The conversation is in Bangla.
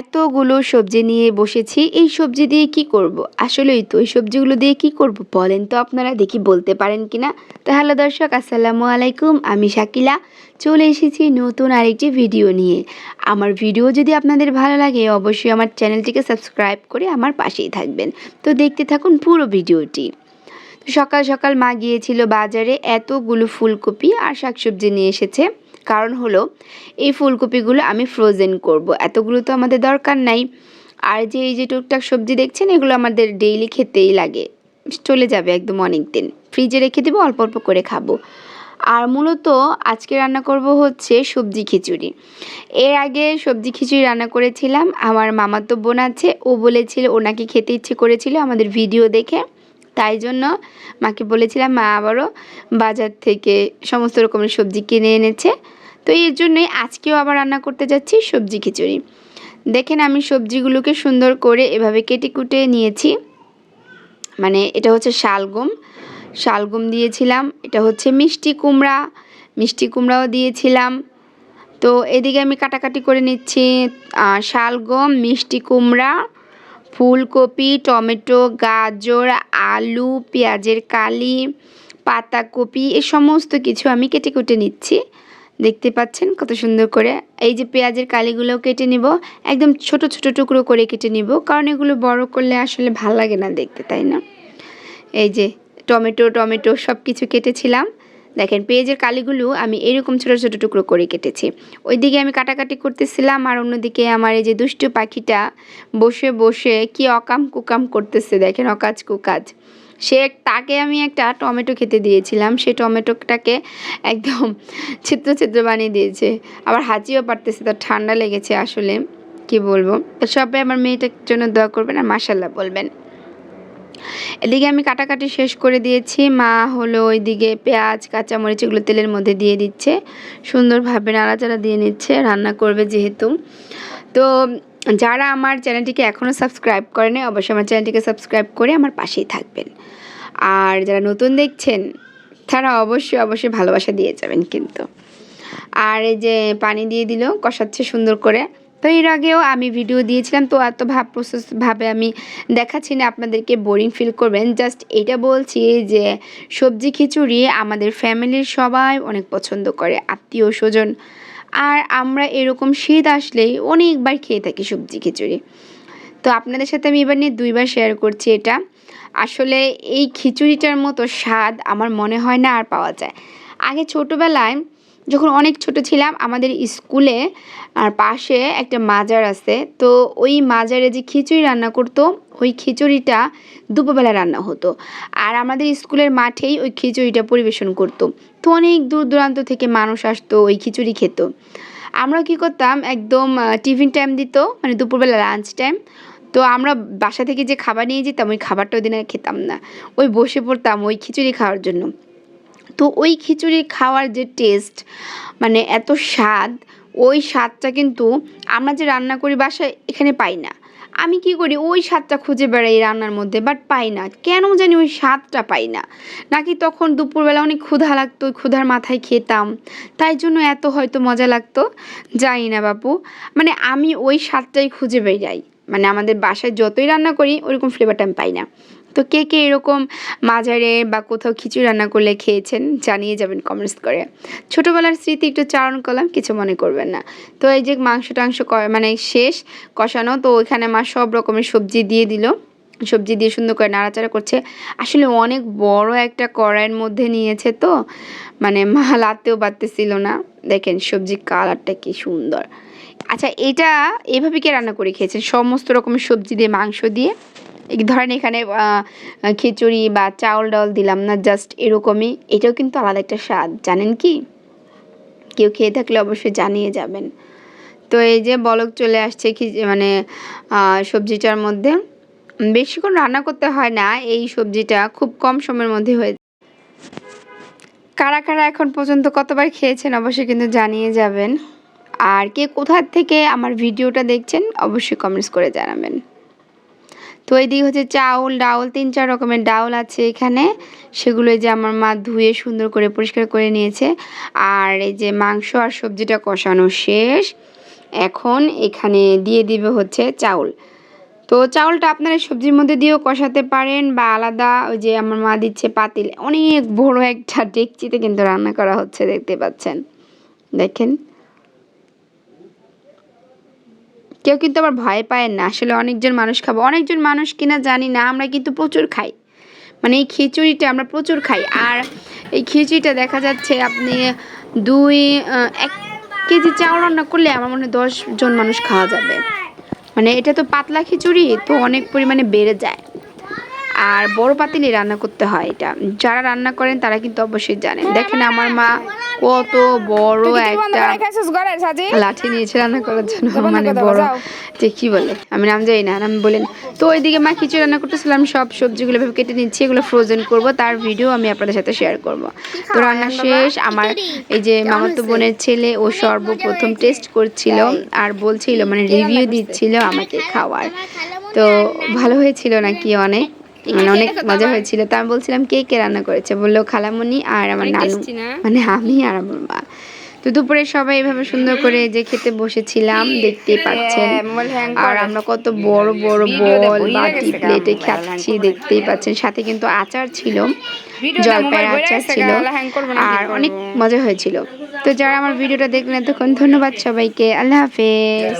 এতগুলো সবজি নিয়ে বসেছি, এই সবজি দিয়ে কি করব। আসলেই তো এই সবজিগুলো দিয়ে কি করব বলেন তো আপনারা, দেখি বলতে পারেন কি না তো হ্যালো দর্শক, আসসালামু আলাইকুম, আমি শাকিলা। চলে এসেছি নতুন আরেকটি ভিডিও নিয়ে। আমার ভিডিও যদি আপনাদের ভালো লাগে, অবশ্যই আমার চ্যানেলটিকে সাবস্ক্রাইব করে আমার পাশেই থাকবেন। তো দেখতে থাকুন পুরো ভিডিওটি। সকাল সকাল মা গিয়েছিল বাজারে, এতগুলো ফুলকপি আর শাকসবজি নিয়ে এসেছে। কারণ হলো, এই ফুলকপিগুলো আমি ফ্রোজেন করব। এতগুলো তো আমাদের দরকার নাই। আর যে এই যে টুকটাক সবজি দেখছেন, এগুলো আমাদের ডেইলি খেতেই লাগে। চলে যাবে একদম অনেক দিন ফ্রিজে রেখে দেবো, অল্প অল্প করে খাব। আর মূলত আজকে রান্না করব হচ্ছে সবজি খিচুড়ি। এর আগে সবজি খিচুড়ি রান্না করেছিলাম। আমার মামাতো বোন আছে, ও বলেছিল, ওনাকে খেতে ইচ্ছে করেছিল আমাদের ভিডিও দেখে। তাই জন্য মাকে বলেছিলাম, মা আবারও বাজার থেকে সমস্ত রকমের সবজি কিনে এনেছে। তো এর জন্যই আজকেও আবার রান্না করতে যাচ্ছি সবজি খিচুড়ি। দেখেন আমি সবজিগুলোকে সুন্দর করে এভাবে কেটে কুটে নিয়েছি। মানে এটা হচ্ছে শালগম শালগম দিয়েছিলাম, এটা হচ্ছে মিষ্টি কুমড়া। মিষ্টি কুমড়াও দিয়েছিলাম। তো এদিকে আমি কাটাকাটি করে নিচ্ছি শালগম মিষ্টি কুমড়া ফুলকপি, টমেটো, গাজর, আলু, পেঁয়াজের কালি, পাতাকপি, এ সমস্ত কিছু আমি কেটে কুটে নিচ্ছি। দেখতে পাচ্ছেন কত সুন্দর করে। এই যে পেঁয়াজের কালিগুলোও কেটে নিব। একদম ছোট ছোট টুকরো করে কেটে নিব। কারণ এগুলো বড় করলে আসলে ভালো লাগে না দেখতে, তাই না? এই যে টমেটো টমেটো সব কিছু কেটেছিলাম। দেখেন, পেঁয়াজের কালিগুলো আমি এরকম ছোটো ছোটো টুকরো করে কেটেছি। ওইদিকে আমি কাটাকাটি করতেছিলাম আর অন্যদিকে আমার এই যে দুষ্টু পাখিটা বসে বসে কি অকাম কুকাম করতেছে, দেখেন, অকাজ কুকাজ। সে তাকে আমি একটা টমেটো খেতে দিয়েছিলাম। সে টমেটোটাকে একদম ছিদ্র ছিদ্র বানিয়ে দিয়েছে। আবার হাঁচিও পারতেছে তার ঠান্ডা লেগেছে আসলে। কি বলব? সবাই আমার মেয়েটার জন্য দোয়া করবেন আর মাসাল্লাহ বলবেন। এদিকে আমি কাটাকাটি শেষ করে দিয়েছি। মা হলো ওইদিকে পেঁয়াজ, কাঁচামরিচ এগুলো তেলের মধ্যে দিয়ে দিচ্ছে। সুন্দরভাবে নাড়াচাড়া দিয়ে নিচ্ছে, রান্না করবে যেহেতু। তো যারা আমার চ্যানেলটিকে এখনও সাবস্ক্রাইব করেনি, অবশ্যই আমার চ্যানেলটিকে সাবস্ক্রাইব করে আমার পাশেই থাকবেন। আর যারা নতুন দেখছেন, তারা অবশ্যই অবশ্যই ভালোবাসা দিয়ে যাবেন কিন্তু। আর এই যে পানি দিয়ে দিল, কষাচ্ছে সুন্দর করে। তো এর আগেও আমি ভিডিও দিয়েছিলাম, তো এত ভাব প্রসেসভাবে আমি দেখাচ্ছি না, আপনাদেরকে বোরিং ফিল করবেন। জাস্ট এটা বলছি যে, সবজি খিচুড়ি আমাদের ফ্যামিলির সবাই অনেক পছন্দ করে, আত্মীয় স্বজন। আর আমরা এরকম শীত আসলেই অনেকবার খেয়ে থাকি সবজি খিচুড়ি। তো আপনাদের সাথে আমি এবার নিয়ে দুইবার শেয়ার করছি এটা। আসলে এই খিচুড়িটার মতো স্বাদ আমার মনে হয় না আর পাওয়া যায়। আগে ছোটোবেলায় যখন অনেক ছোট ছিলাম, আমাদের স্কুলে, আর পাশে একটা মাজার আছে, তো ওই মাজারে যে খিচুড়ি রান্না করতো, ওই খিচুড়িটা দুপুরবেলা রান্না হতো। আর আমাদের স্কুলের মাঠেই ওই খিচুড়িটা পরিবেশন করতো। তো অনেক দূর দূরান্ত থেকে মানুষ আসতো, ওই খিচুড়ি খেত। আমরা কি করতাম, একদম টিফিন টাইম দিত মানে দুপুরবেলা লাঞ্চ টাইম তো আমরা বাসা থেকে যে খাবার নিয়ে যেতাম, ওই খাবারটা ওই দিন খেতাম না। ওই বসে পড়তাম ওই খিচুড়ি খাওয়ার জন্য। তো ওই খিচুড়ি খাওয়ার যে টেস্ট মানে এত স্বাদ, ওই স্বাদটা কিন্তু আমরা যে রান্না করি বাসায় এখানে পাই না। আমি কি করি, ওই স্বাদটা খুঁজে বেড়াই রান্নার মধ্যে বাট পাই না। কেন জানি ওই স্বাদটা পাই না। নাকি তখন দুপুরবেলা অনেক ক্ষুধা লাগতো ক্ষুধার মাথায় খেতাম। তাই জন্য এত হয়তো মজা লাগতো। জানি না বাপু। মানে আমি ওই স্বাদটাই খুঁজে বেড়াই। মানে আমাদের বাসায় যতই রান্না করি, ওরকম ফ্লেভারটা আমি পাই না। তো কে কে এরকম মাঝারে বা কোথাও খিচুড়ি রান্না করলে খেয়েছেন জানিয়ে যাবেন কমেন্টস করে। ছোটোবেলার স্মৃতি একটু চারণ করলাম, কিছু মনে করবেন না। তো এই যে মাংস টাংস মানে শেষ কষানো, তো ওইখানে মা সব রকমের সবজি দিয়ে দিল। সবজি দিয়ে সুন্দর করে নাড়াচাড়া করছে। আসলে অনেক বড় একটা কড়াইয়ের মধ্যে নিয়েছে তো মানে মা লাতেও পারতেছিল না। দেখেন সবজির কালারটা কি সুন্দর। আচ্ছা এটা এভাবে কি রান্না করে খেয়েছেন? সমস্ত রকমের সবজি দিয়ে, মাংস দিয়ে? ধরেন এখানে খিচুড়ি বা চাউল ডাউল দিলাম না জাস্ট এরকমই। এটাও কিন্তু আলাদা একটা স্বাদ, জানেন কি? কেউ খেয়ে থাকলে অবশ্যই জানিয়ে যাবেন। তো এই যে বলক চলে আসছে মানে সবজিটার মধ্যে। বেশিক্ষণ রান্না করতে হয় না, এই সবজিটা খুব কম সময়ের মধ্যে হয়ে কারা কারা এখন পর্যন্ত কতবার খেয়েছেন অবশ্যই কিন্তু জানিয়ে যাবেন। আর কে কোথার থেকে আমার ভিডিওটা দেখছেন অবশ্যই কমেন্টস করে জানাবেন। তো এইদিকে হচ্ছে চাউল, ডাউল, তিন চার রকমের ডাউল আছে এখানে। সেগুলো যে আমার মা ধুয়ে সুন্দর করে পরিষ্কার করে নিয়েছে। আর এই যে মাংস আর সবজিটা কষানো শেষ। এখন এখানে দিয়ে দিবে হচ্ছে চাউল। তো চাউলটা আপনারা সবজির মধ্যে দিয়েও কষাতে পারেন বা আলাদা ওই যে আমার মা দিচ্ছে পাতিল। অনেক বড় একটা ডেকচিতে কিন্তু রান্না করা হচ্ছে, দেখতে পাচ্ছেন। দেখেন। কেউ কিন্তু আবার ভয় পায় না। আসলে অনেকজন মানুষ খাব। অনেকজন মানুষ কিনা জানি না, আমরা কিন্তু প্রচুর খাই। মানে এই খিচুড়িটা আমরা প্রচুর খাই। আর এই খিচুড়িটা দেখা যাচ্ছে আপনি দুই এক কেজি চাউল রান্না করলে আমার মনে হয় দশ জন মানুষ খাওয়া যাবে। মানে এটা তো পাতলা খিচুড়ি, তো অনেক পরিমাণে বেড়ে যায়। আর বড় পাতিলে রান্না করতে হয় এটা। যারা রান্না করেন তারা কিন্তু অবশ্যই জানেন। দেখেন আমার মা কত বড় একটা লাঠি নিয়েছে রান্না করার জন্য মানে বড়। যে কি বলে? আমি নাম জানি না আমি বলেন তো ওইদিকে মা খিচুড়ি রান্না করতেছিলাম সব সবজিগুলো এভাবে কেটে নিচ্ছি এগুলো ফ্রোজেন করব। তার ভিডিও আমি আপনাদের সাথে শেয়ার করব। তো রান্না শেষ আমার এই যে মামাতো বোনের ছেলে ও সর্বপ্রথম টেস্ট করছিল আর বলছিল মানে রিভিউ দিচ্ছিল আমাকে খাওয়ার। তো ভালো হয়েছিল নাকি অনেক? মানে অনেক মজা হয়েছিল। তা আমি বলছিলাম কে কে রান্না করেছে? বলল খালামণি আর আমার নানু। মানে আমি আর আমার মা। তো দুপুরে সবাই এভাবে সুন্দর করে যে খেতে বসেছিলাম দেখতেই পাচ্ছেন। আর আমরা কত বড় বড় বল বাটি প্লেটে খাচ্ছি দেখতেই পাচ্ছেন। সাথে কিন্তু আচার ছিল জলপাইয়ের আচার ছিল। আর অনেক মজা হয়েছিল। তো যারা আমার ভিডিওটা দেখলেন তখন ধন্যবাদ সবাইকে। আল্লাহ হাফেজ।